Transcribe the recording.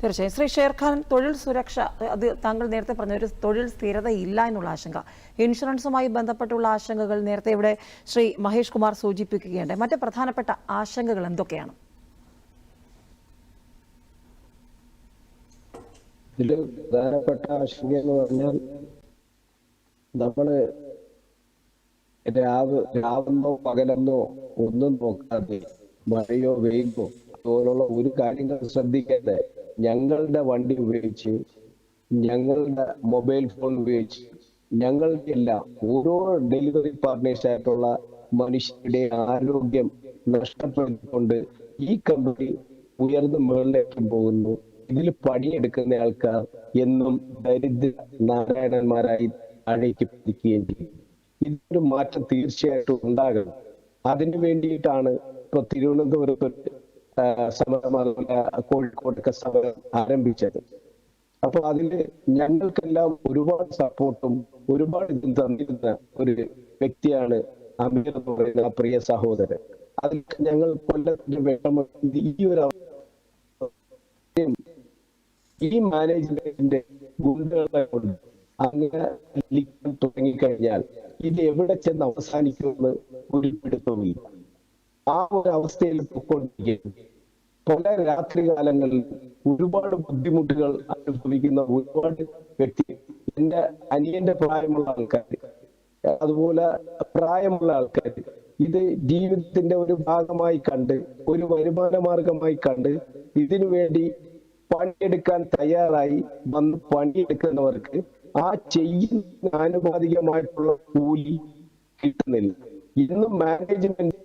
തീർച്ചയായും. ശ്രീ ഷേർഖാൻ തൊഴിൽ സുരക്ഷ അത് താങ്കൾ നേരത്തെ പറഞ്ഞ ഒരു തൊഴിൽ സ്ഥിരത ഇല്ല എന്നുള്ള ആശങ്ക. ഇൻഷുറൻസുമായി ബന്ധപ്പെട്ടുള്ള ആശങ്കകൾ നേരത്തെ ഇവിടെ ശ്രീ മഹേഷ് കുമാർ സൂചിപ്പിക്കുകയുണ്ട് മറ്റ് പ്രധാനപ്പെട്ട ആശങ്കകൾ എന്തൊക്കെയാണ്? ഇതിൽ പ്രധാനപ്പെട്ട ആശങ്ക എന്ന് പറഞ്ഞാൽ നമ്മൾ രാവ് രാവെന്നോ പകലെന്നോ ഒന്നും നോക്കാതെ മഴയോ വെയിലോ അതുപോലുള്ള ഒരു കാര്യങ്ങൾ ശ്രദ്ധിക്കാതെ ഞങ്ങളുടെ വണ്ടി ഉപയോഗിച്ച് ഞങ്ങളുടെ മൊബൈൽ ഫോൺ ഉപയോഗിച്ച് ഞങ്ങളുടെ എല്ലാം ഓരോ ഡെലിവറി പാർട്ട്നേഴ്സ് ആയിട്ടുള്ള മനുഷ്യരുടെ ആരോഗ്യം നഷ്ടപ്പെടുത്തിക്കൊണ്ട് ഈ കമ്പനി ഉയർന്നു മുകളിലേക്ക് പോകുന്നു. ഇതിൽ പണിയെടുക്കുന്ന ആൾക്കാർ എന്നും ദരിദ്ര നാരായണന്മാരായി താഴേക്ക് പതിക്കുകയും ചെയ്യും. ഇതൊരു മാറ്റം തീർച്ചയായിട്ടും ഉണ്ടാകണം. അതിനു വേണ്ടിയിട്ടാണ് ഇപ്പൊ തിരുവനന്തപുരത്ത് സമരം അതുപോലെ കോഴിക്കോടൊക്കെ സമരം ആരംഭിച്ചത്. അപ്പൊ അതിൽ ഞങ്ങൾക്കെല്ലാം ഒരുപാട് സപ്പോർട്ടും ഒരുപാട് ഇതും തന്നിരുന്ന ഒരു വ്യക്തിയാണ് അമീർ എന്ന് പറയുന്ന ആ പ്രിയ സഹോദരൻ. അതിൽ ഞങ്ങൾ കൊല്ലത്തിന്റെ ഇത് ഈ ഒരു ഈ മാനേജ്മെന്റിന്റെ ഗുണ്ടകളെ കൊണ്ട് അങ്ങനെ ലിഖിക്കാൻ തുടങ്ങിക്കഴിഞ്ഞാൽ ഇത് എവിടെ ചെന്ന് അവസാനിക്കുമെന്ന് ഒരു പിടുത്തവുമില്ല. ആ ഒരു അവസ്ഥയിൽ പൊയ്ക്കൊണ്ടിരിക്കുന്നു പല രാത്രികാലങ്ങളിൽ ഒരുപാട് ബുദ്ധിമുട്ടുകൾ അനുഭവിക്കുന്ന ഒരുപാട് വ്യക്തി എന്റെ അനിയന്റെ പ്രായമുള്ള ആൾക്കാർ അതുപോലെ പ്രായമുള്ള ആൾക്കാർ ഇത് ജീവിതത്തിന്റെ ഒരു ഭാഗമായി കണ്ട് ഒരു വരുമാന മാർഗമായി കണ്ട് ഇതിനു വേണ്ടി പണിയെടുക്കാൻ തയ്യാറായി വന്ന് പണിയെടുക്കുന്നവർക്ക് ആ ചെയ്യുന്ന ആനുപാതികമായിട്ടുള്ള കൂലി കിട്ടുന്നില്ല. ഇന്ന് മാനേജ്മെന്റ്